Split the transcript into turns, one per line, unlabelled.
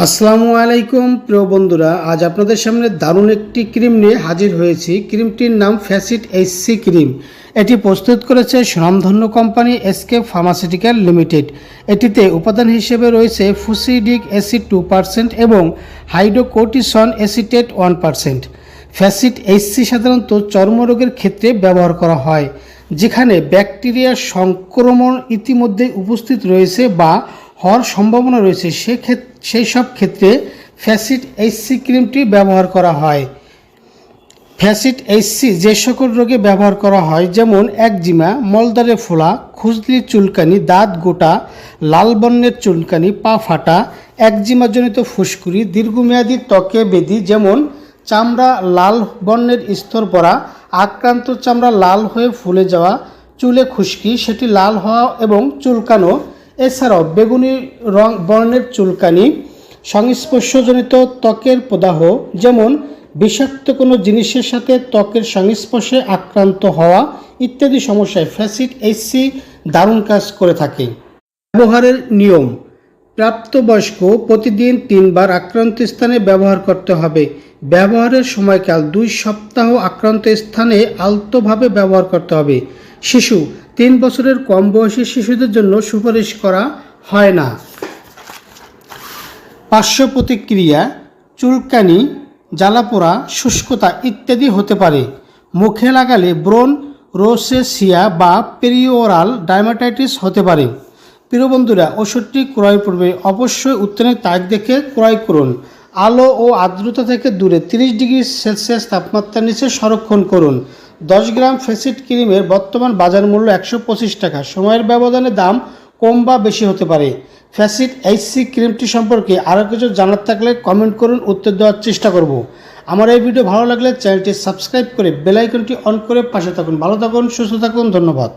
আসসালামু আলাইকুম, প্রিয় বন্ধুরা। আজ আপনাদের সামনে দারুণ একটি ক্রিম নিয়ে হাজির হয়েছি। ক্রিমটির নাম ফ্যাসিট এইচসি ক্রিম। এটি প্রস্তুত করেছে স্বনামধন্য কোম্পানি এসকে ফার্মাসিউটিক্যাল লিমিটেড। এটিতে উপাদান হিসেবে রয়েছে ফুসিডিক অ্যাসিড টু পার্সেন্ট এবং হাইড্রোকোটিসন অ্যাসিটেট ওয়ান পার্সেন্ট। ফ্যাসিড এইচসি সাধারণত চর্মরোগের ক্ষেত্রে ব্যবহার করা হয়, যেখানে ব্যাকটেরিয়ার সংক্রমণ ইতিমধ্যে উপস্থিত রয়েছে বা হওয়ার সম্ভাবনা রয়েছে সেক্ষেত্রে সেই সব ক্ষেত্রে ফ্যাসিড এইচসি ক্রিমটি ব্যবহার করা হয়। ফ্যাসিড এইচসি যে সকল রোগে ব্যবহার করা হয়, যেমন একজিমা মলদারে ফোলা, খুজলি চুলকানি, দাঁত গোটা, লাল বর্ণের চুলকানি, পা ফাটা, একজিমাজনিত ফুসকুড়ি, দীর্ঘমেয়াদী ত্বকে বেদি যেমন চামড়া লাল বর্ণের স্তর পড়া আক্রান্ত চামড়া লাল হয়ে ফুলে যাওয়া, চুলে খুশকি, সেটি লাল হওয়া এবং চুলকানো এছাড়াও বেগুনি রং বর্ণের চুলকানি, সংস্পর্শজনিত ত্বকের প্রদাহ, যেমন বিষাক্ত কোনো জিনিসের সাথে ত্বকের সংস্পর্শে আক্রান্ত হওয়া ইত্যাদি সমস্যায় ফ্যাসিড এইচসি দারুণ কাজ করে থাকে। ব্যবহারের নিয়ম, প্রাপ্তবয়স্ক প্রতিদিন তিনবার আক্রান্ত স্থানে ব্যবহার করতে হবে। ব্যবহারের সময়কাল দুই সপ্তাহ আক্রান্ত স্থানে আলতোভাবে ব্যবহার করতে হবে। শিশু তিন বছরের কম বয়সী শিশুদের জন্য সুপারিশ করা হয় না। পার্শ্ব প্রতিক্রিয়া, চুলকানি, জ্বালাপোড়া, শুষ্কতা ইত্যাদি হতে পারে। মুখে লাগালে ব্রণ, রোসেসিয়া বা পেরিওরাল ডায়ামাটাইটিস হতে পারে। প্রিয় বন্ধুরা, ওষুধটি ক্রয় পূর্বে অবশ্যই উত্তরের তারিখ দেখে ক্রয় করুন। আলো ও আর্দ্রতা থেকে দূরে 30 ডিগ্রি সেলসিয়াস তাপমাত্রার নিচে সংরক্ষণ করুন। দশ গ্রাম ফেসিড ক্রিমের বর্তমান বাজার মূল্য একশো পঁচিশ টাকা। সময়ের ব্যবধানে দাম কম বা বেশি হতে পারে। ফ্যাসিড এইচসি ক্রিমটি সম্পর্কে আরও কিছু জানার থাকলে কমেন্ট করুন, উত্তর দেওয়ার চেষ্টা করব। আমার এই ভিডিও ভালো লাগলে চ্যানেলটি সাবস্ক্রাইব করে বেলাইকনটি অন করে পাশে থাকুন। ভালো থাকুন, সুস্থ থাকুন, ধন্যবাদ।